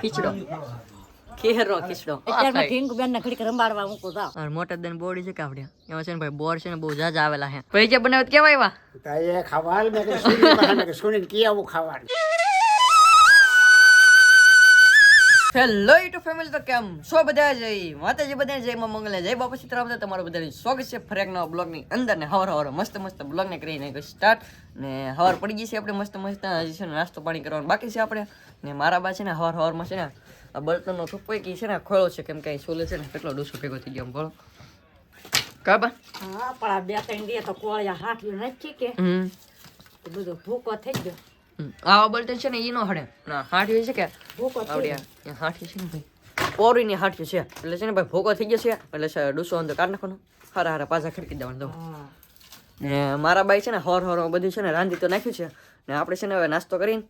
ખીચડો. કેરો ખીચડો. અત્યારમાં ઢીંગ બેન ને ઘડીક રંબાડવા મૂકો તા અને મોટા દેન બોડી છે કાપડે એવા છે ને ભાઈ બોર છે ને બહુ જાજ આવેલા હે ભાઈ જે બનાવત કેવા આવ્યા? તાયે ખાવાલ મે કે સુની કે સુની કે આવું ખાવાનું. હેલો યુટ્યુબ ફેમિલી તો કેમ છો બધા? જય માતાજી બધા જય માં મંગલે જય બાપા સીતારામ. બધા તમારું બધાની સ્વાગત છે ફરેક નવા બ્લોગની અંદર ને હવાર હવાર મસ્ત મસ્ત બ્લોગને કરીને સ્ટાર્ટ ને હવાર પડી ગઈ છે આપણે મસ્ત મસ્ત. હજી છે ને નાસ્તો પાણી કરવાનું બાકી છે આપણે. ને મારા બા છે ને હવાર હવારમાં છે ને આ બળતણનો થપ્પો કે છે ને ખોળો છે કેમ કે સોલે છે ને કેટલો ડોસો ભેગો થઈ ગયો બોલો. કાબા હા પણ આ બે ત્રણ દે તો કોળિયા હાથ નથી કે. બધો ભૂકો થઈ ગયો. આવા બળતણ છે ને એ નો હડે. ના હાઠી છે કે? આવડ્યા હાઠી છે ને ભાઈ. ઓરીની હાઠી છે. એટલે છે ને ભાઈ ભોગો થઈ ગયો છે. એટલે ડૂસો અંદર કાઢ નાખવાનો. હારા હારા પાછા ખડકી દેવાનું. દઉં ને મારા બાઈ છે ને હોર હોર બધું છે ને રાંધી તો નાખ્યું છે. ને આપણે છે ને હવે નાસ્તો કરીને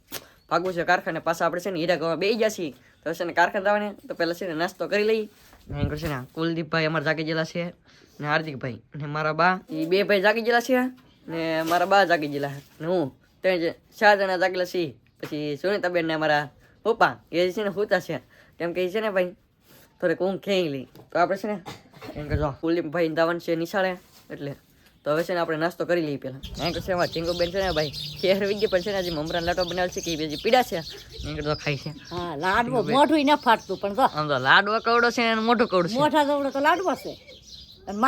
ભાગવું છે કારખાને. પાછા આપણે છે ને હીરા ગવા બેસી ગયા છીએ. તો છે ને કારખાને જવાને. તો પહેલાં છે ને નાસ્તો કરી લઈએ. ને એમ છે ને કુલદીપભાઈ અમારા જાગી ગયેલા છે. ને હાર્દિકભાઈ ને મારા બા એ બે ભાઈ જાગી ગયેલા છે. ને મારા બા જાગી ગયેલા ને હું? ત્રણ ચાર જણા જાગેલા છીએ પછી સુનીતાબેન ને અમારા પપ્પા એ છે ને હોતા છે. કેમ કે છે ને ભાઈ થોડીક ઊંઘ ખેંચી લઈ તો આપણે છે ને એમ કે જો કુલદીપભાઈ દાવન છે નિશાળે એટલે તો હવે છે ને આપણે નાસ્તો કરી લઈએ પહેલાં. એમ કે છે એમાં ચીંગો બેન છે ને ભાઈ ખેર વીગી પણ છે ને હજી મમરા લાટો બનાવે છે કે બીજી પીડા છે. એમ તો ખાય છે. હા લાડવો મોઢું ન ફાટતું પણ જો. આમ તો લાડવો કવડો છે ને મોટો કવડું છે. મોઢા જવડો તો લાડવો છે.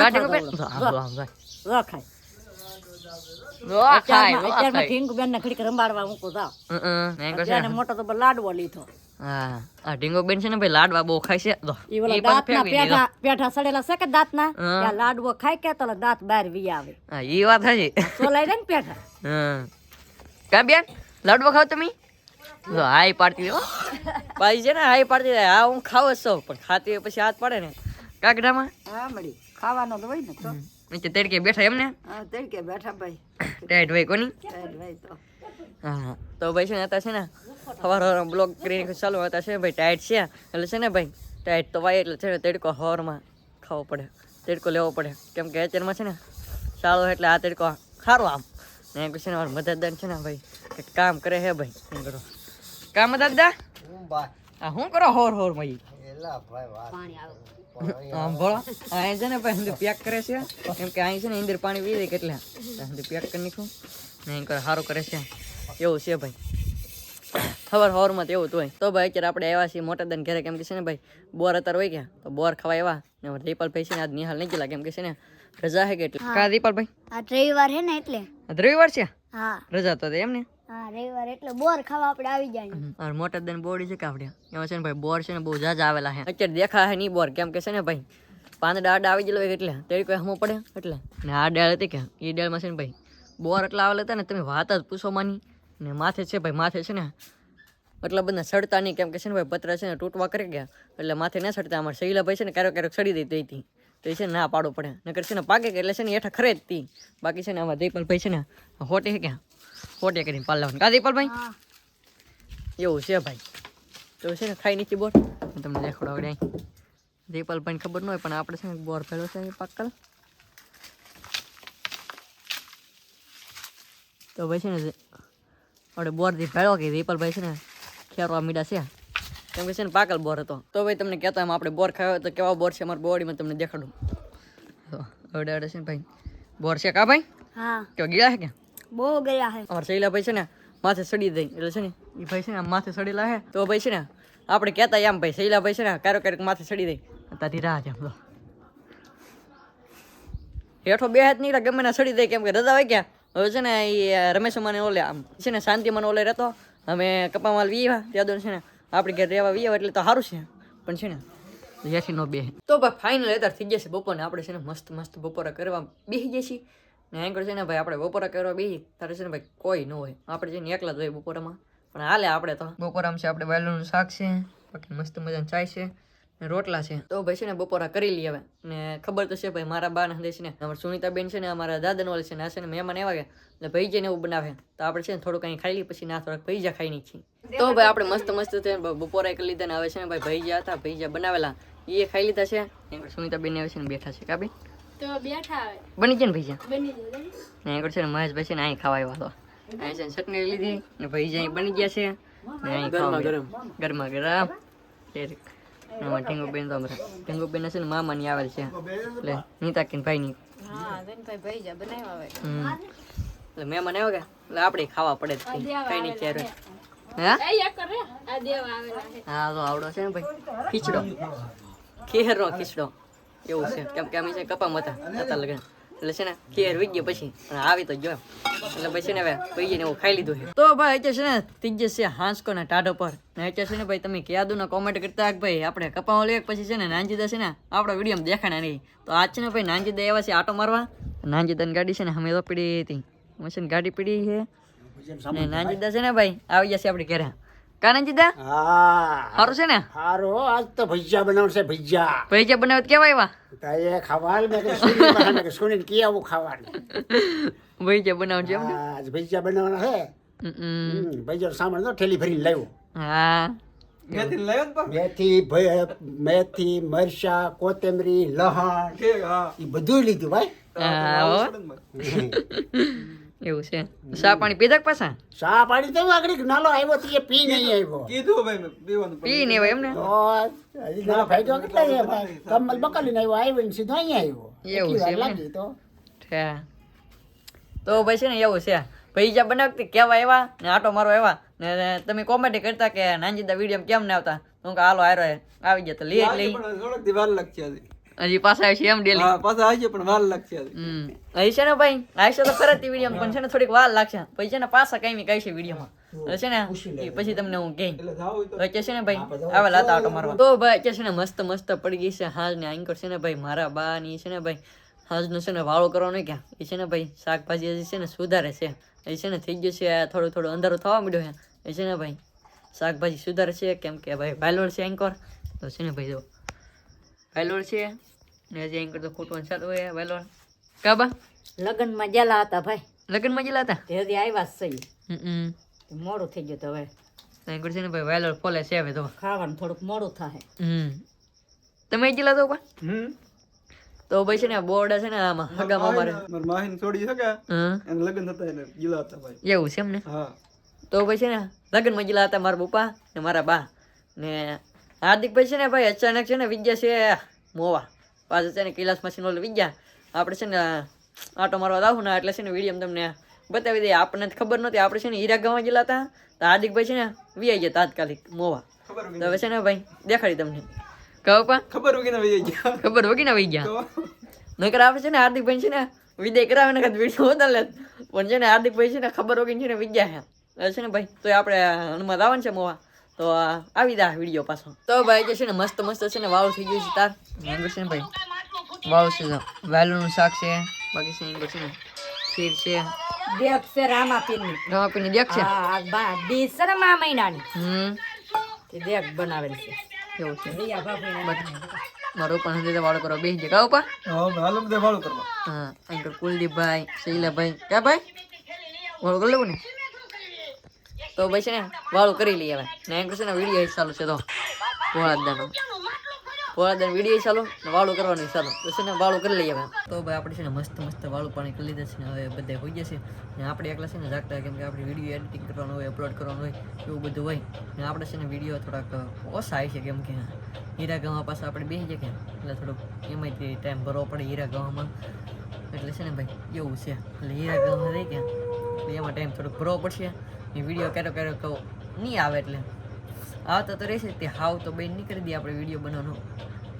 કાઢી ખાય. મોટો તો લાડવો લીધો. હા ઢીંગો બેન છે ને ભાઈ લાડવા બહુ ખાય છે. તો ઈ ઓલા દાંતના પેઠા પેઠા સડેલા છે કે દાંતના? હા. લાડવો ખાય કે તો દાંત બહાર વી આવે. હા ઈ વાત હજી સોલાઈ દે ને પેઠા હં કા બેન લાડવા ખાવ તમે? જો હાઈ પાડતી હો. પાછી છે ને હાઈ પાડતી હા હું ખાવ છું પણ ખાતી પછી હાથ પાડે ને. કાકડામાં હા મળી. ખાવાનો તો હોય ને તો. નીચે તડકે બેઠા એમને હા તડકે બેઠા ભાઈ ટાઈટ ભાઈ કોની ભાઈ તો હા તો ભાઈ છે ને અત્યારે છે ને સવાર સવાર બ્લોગ કરીને ચાલુ હતા છે ને ભાઈ ટાઈટ છે એટલે છે ને ભાઈ ટાઈટ તો વાય એટલે છે ને તડકો હવારમાં ખાવો પડે તડકો લેવો પડે. કેમ કે અત્યારમાં છે ને ચાલો એટલે આ તડકો સારો આમ. ને એમ કે છે ને મારા મદદદાર છે ને ભાઈ કંઈક કામ કરે હે ભાઈ શું કરો? કામ દાદા? આ શું કરો? હોર હોર ભાઈ. પાણી આવે. આમ ભળો. અહીં છે ને પછી પેક કરે છે. કેમ કે અહીં છે ને અંદર પાણી પી દે કેટલા. પેક કરી નાખું. ને અહીં સારું કરે છે. એવું છે ભાઈ. ખબર હવારમાં તો એવું જ હોય. તો ભાઈ અત્યારે આપણે આવ્યા છીએ મોટા દન ઘરે. કેમ કે છે ને ભાઈ બોર અત્યારે હોય ગયા. તો બોર ખાવા આવ્યા. ને અમારા દીપાલભાઈ છે ને આજ નિહાલ નહીં ગયેલા. કેમ કે છે ને રજા હે કેટલી એટલે. કા દીપાલભાઈ? આ રવિવાર હે ને એટલે. રવિવાર છે? હા. રજા તો એમ ને હા રવિવાર એટલે બોર ખાવા આપણે આવી જાય અને મોટા દન બોડી છે કાવડે એમાં છે ને ભાઈ બોર છે ને બહુ જાજા આવેલા છે અત્યારે દેખા હે નહીં બોર કેમ કે છે ને ભાઈ પાંદડા આડા આવી ગયેલો હોય એટલે તેડી કોઈ હમો પડે એટલે ને આ ડેળ હતી કે એ ડેળમાં છે ને ભાઈ બોર એટલા આવેલા હતા ને તમે વાત જ પૂછો માની ને માથે છે ભાઈ માથે છે ને એટલા બધા સડતા નહીં કેમ કે છે ને ભાઈ પતરા છે ને તૂટવા કરી ગયા એટલે માથે ના સડતા અમારે શૈલા ભાઈ છે ને ક્યારેક ક્યારેક સડી દેતી હતી તો એ છે ને ના પાડવું પડે નકર છે ને પાકે એટલે છે ને હેઠા ખરે જ તી બાકી છે ને આમાં દીપલ ભાઈ છે ને હોટે ક્યાં હોટે કરીને પાલ લેવાનું કા દીપલ ભાઈ એવું છે ભાઈ. તો છે ને ખાઈ નીચે બોર. હું તમને દેખાડો આવડે દીપાલ પણ ખબર ન હોય પણ આપણે છે ને બોર ફેલો છે પાકલ તો ભાઈ છે ને આપણે બોરથી ફેળો કે દીપાલભાઈ છે ને ખેરવા મીડા છે. કેમ કે છે ને પાકલ બોર હતો. તો ભાઈ તમને કહેતા એમ આપણે બોર ખાયો તો કેવા બોર છે અમારી બોડીમાં? તમને દેખાડું. તો અડે અડે છે ને ભાઈ. બોર છે કા ભાઈ? હા. કેવા ગીળા છે કે? બહુ ગયા હે અમારા શૈલાભાઈ છે ને માથે સડી દઈ એટલે છે ને એ ભાઈ છે ને આમ માથે સડેલા હે તો ભાઈ છે ને, આપણે કહેતા એમ ભાઈ શૈલાભાઈ છે ને ક્યારેક ક્યારેક માથે સડી દઈ તારી રાહ છે આમ તો. હેઠો બે હાથ નીકળ્યા, ગમે ના સડી દઈ કેમ કે રજા હોય ગયા હવે છે ને એ રમેશ મને ઓલે આમ છે ને શાંતિ મને ઓલે રહેતો. અમે કપામાલ વીવા ત્યાં છે ને, આપણે ઘેર રહેવા વીવા એટલે તો સારું છે. પણ છે ને યશી નો બે. તો ભાઈ ફાઇનલ અત્યારે થઈ જશે બપોરને, આપણે છે ને મસ્ત મસ્ત બપોરા કરવા બેસી જઈએ છીએ. ને આગળ છે ને ભાઈ આપણે બપોરા કરવા બી તારે છે ને ભાઈ કોઈ ન હોય આપણે છે ને એકલા જ હોય બપોરામાં પણ હાલે આપણે તો બપોરામાં છે આપણે વાયલોનું શાક છે બાકી મસ્ત મજાનું ચાય છે ને રોટલા છે તો ભાઈ છે ને બપોરા કરી લઈએ હવે ને ખબર તો છે ભાઈ મારા બા ને છે ને અમારા સુનિતાબેન છે ને અમારા દાદાનો વાલે છે ને આ છે ને મહેમાન એવા ગયા એટલે ભાઈ જઈને એવું બનાવે તો આપણે છે ને થોડું કંઈ ખાઈ લઈએ પછી ના થોડાક ભૈજા ખાઈ નહીં છીએ તો ભાઈ આપણે મસ્ત મસ્ત છે બપોરા કરી લીધા ને આવે છે ને ભાઈ ભૈજા હતા ભૈજા બનાવેલા એ ખાઈ લીધા છે સુનિતાબેન આવે છે ને બેઠા છે કાબી તો બેઠા આવે બની જાય ને ભૈજા બની જાય ને આગળ છે ને મહેશભાઈ છે ને અહીં ખાવા આવ્યા હતો અહીં છે ને ચટણી લીધી ને ભૈજા અહીં બની ગયા છે. ને અહીં ગરમા ગરમ. ગરમા ગરમ. આમાં ટીંગુબેન તો અમારા. ટીંગુબેન છે ને મામાની આવેલ છે. એટલે હા બેનભાઈ ભાઈ બનાવ્યા હોય. એટલે મહેમાન આવ્યો કે? એટલે આપણે ખાવા પડે જ કઈ નહીં ક્યારે હા? હા તો આવડો છે ને ભાઈ. ખીચડો. ખીરનો ખીચડો. એવું છે. કેમ કે અમે છે કપામાં હતા હતા લગ્ન. એટલે છે ને ખીર વી ગયો પછી. અને આવી તો ગયો એટલે પછી ને હવે ભાઈએ ને એવું ખાઈ લીધું છે. તો ભાઈ અત્યારે છે ને, ત્રીજે છે હાંસકો ને ટાઢો પર. ને અત્યારે છે ને ભાઈ તમે કયાદુ ને કોમેન્ટ કરતા ભાઈ આપણે કપામાં લઈએ પછી છે ને નાનજીદા છે ને, આપણા વીડિયો દેખાણા નહીં. તો આજ છે ને ભાઈ નાનજીદા એવા છે આટો મારવા. નાનજીદાની ગાડી છે ને અમે તો પીડી હતી. મશીન ગાડી પીડી છે. ને નાનજીદા છે ને ભાઈ, આવી જશે આપણે ઘરે. કા નાનજીદા હા. સારું છે ને? હારો આજ તો ભજીયા બનાવશે ભજીયા. ભજીયા બનાવે કેવા આવ્યા તો એ ખાવા મેં કીધું સુની મેં સુનીને કી આવું ખાવાનું? પૈસા બનાવ છે એમ આજ ભજીયા બનાવવાના છે. ભજીયા સામાન તો ઠેલી ભરીને લાવ્યો. હા. મેથી મેથી મરચા કોથમરી લહણ એ બધું લીધું ભાઈ. એવું છે. ચા પાણી પીધા પાછા? ચા પાણી તો આગળ નાલો આવ્યો તો એ પી નહીં આવ્યો. પી ને એમ ને તો હજી નાલો ભાઈ કેટલા છે કમલ બકલી આવ્યો આવ્યો ને સીધો અહીં આવ્યો. એવું છે? લાગી તો. તો ભાઈ છે ને એવું છે. પૈસા બનાવતી કેવા એવા ને આટો મારો આવ્યા? ને તમે કોમેડી કરતા કે નાનજીદા વીડિયો કેમ ના આવતા? હું કે હાલો આવ્યો આવી ગયા તો લઈ લઈ હજી પાછા આવશે એમ ડેલી હમ અહીં છે ને ભાઈ આવશે તો ખરા વીડિયો પણ છે ને થોડીક વાર લાગશે પછી છે ને પાછા કઈ કઈ છે વિડીયોમાં છે ને પછી તમને હું કહી વચ્ચે છે ને ભાઈ આવેલા હતા આટો મારવા તો ભાઈ કે છે ને મસ્ત મસ્ત પડી ગઈ છે હાજ ને આંકર છે ને ભાઈ મારા બા ની છે ને ભાઈ હાજનો છે ને વાળો કરવાનો ક્યાં એ છે ને ભાઈ શાકભાજી હજી છે ને સુધારે છે એ છે ને થઈ ગયું છે થોડું થોડું અંધારો થવા માંડ્યો છે એ છે ને ભાઈ શાકભાજી સુધારે છે કેમ કે ભાઈ ભાઈલોડ છે એન્કર તો છે ને ભાઈ જો ભાઈલોડ છે. ને જે એન્કર તો ખોટું ચાલુ હોય ભાઈલોડ કાબા લગ્નમાં ગયેલા હતા ભાઈ. લગ્નમાં ગયેલા હતા? તે હજી આવ્યા જ છે હમ મોડું થઈ ગયું તો હવે. એન્કર છે ને ભાઈ વેલોર ફોલે છે હવે તો. ખાવાનું થોડુંક મોડું થાય. હમ. તમે ગયેલા તો પણ તો ભાઈ છે ને બોર્ડ છે ને આમાં હગામાં મારે મારી માહીને છોડી શકે હા. એને લગ્ન હતા એને ગીલા હતા ભાઈ. એવું છે એમ ને હા. તો ભાઈ છે ને લગ્નમાં ગયેલા હતા મારા પપ્પા ને મારા બા ને હાર્દિકભાઈ છે ને ભાઈ અચાનક છે ને વિદ્યા છે મોવા પાછું છે ને કૈલાસ મશીન ઓલું વિજ્ઞા આપણે છે ને આટો મારવા આવું ને એટલે છે ને વીડિયો તમને બતાવી દઈએ આપણને ખબર નહોતી આપણે છે ને હીરા ગામમાં ગયેલા હતા તો હાર્દિકભાઈ છે ને વી ગયા તાત્કાલિક મોવા તો હવે છે ને ભાઈ દેખાડી તમને કહો પા ખબર હોય ના વહી ગયા ખબર હોગી ને વહી ગયા નકર આપણે છે ને હાર્દિકભાઈ છે ને વિદાય કરાવે ને વીડિયો ઉતાર લે પણ છે ને હાર્દિકભાઈ છે ને ખબર હોગી છે ને વિદ્યા છે હવે છે ને ભાઈ તો આપણે હનુમાન આવવાનું છે મોવા તો આ આવી દા વીડિયો પાછો. તો ભાઈ જે છે ને મસ્ત મસ્ત છે ને વાવ થઈ ગયું છે તાર. મેંગો છે ને ભાઈ વાવ છે તો વાલોનું શાક છે બાકી છે એમ છે ને ખીર છે. દેખ છે રામાપીરની રમાપીની દેખ છે? હા આ બા બી છે ને મા મહિનાની હમ. તે દેખ બનાવેલ છે. એવું છે. મારો પણ હજી વાળો કરો બેસી જગા કહો હા હાલો બધા વાળો કરો હા અંકલ કુલદીપભાઈ શૈલાભાઈ. ક્યાં ભાઈ? વાળો કરી લેવું ને? તો ભાઈ છે ને વાળું કરી લઈએ હવે. ને એમ છે ને વીડિયો ચાલુ છે તો. પોળાદાનો. ભોળાદાન વીડિયો ચાલુ ને વાળું કરવાનું ચાલુ. તો છે ને વાળું કરી લઈએ હવે. તો ભાઈ આપણે છે ને મસ્ત મસ્ત વાળું પાણી કરી લીધા છે ને હવે બધે હોઈ જશે ને આપણે એકલા છે ને જાગતા કેમ કે આપણે વીડિયો એડિટિંગ કરવાનું હોય અપલોડ કરવાનું હોય, એવું બધું હોય. ને આપણે છે ને વીડિયો થોડાક ઓછા આવે છે કેમ કે હીરા ગામમાં પાસે આપણે બેસી કે એટલે થોડુંક એમાંયથી ટાઈમ ભરવો પડે હીરા ગામમાં એટલે છે ને ભાઈ, એવું છે. એટલે હીરા ગામમાં રહી ગયા. એમાં ટાઈમ થોડોક ભરવો પડશે. એ વીડિયો ક્યારેક ક્યારેક નહીં આવે એટલે. આવતા તો રહેશે તે. હાવ તો બેન નહીં કરી દઈએ આપણે વીડિયો બનાવવાનો.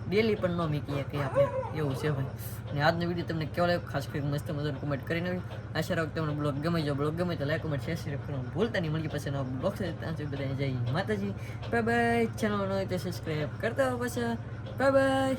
ડેલી પણ ન મીકીએ કે આપણે. એવું છે ભાઈ. અને આજનો વીડિયો તમને કેવો લાગ્યો? ખાસ કરીને મસ્ત મજાનું કમેન્ટ કરીને આવી આશા રાખો તમને બ્લોગ ગમે જો બ્લોગ ગમે તો લાઈક કમેન્ટ શેર શેર કરવાનું ભૂલતા નહીં. મળી પછી નવો બ્લોગ છે ત્યાં સુધી બધાને જય માતાજી. બાય બાય ચેનલ હોય તો સબસ્ક્રાઈબ કરતા હો પછી. Bye bye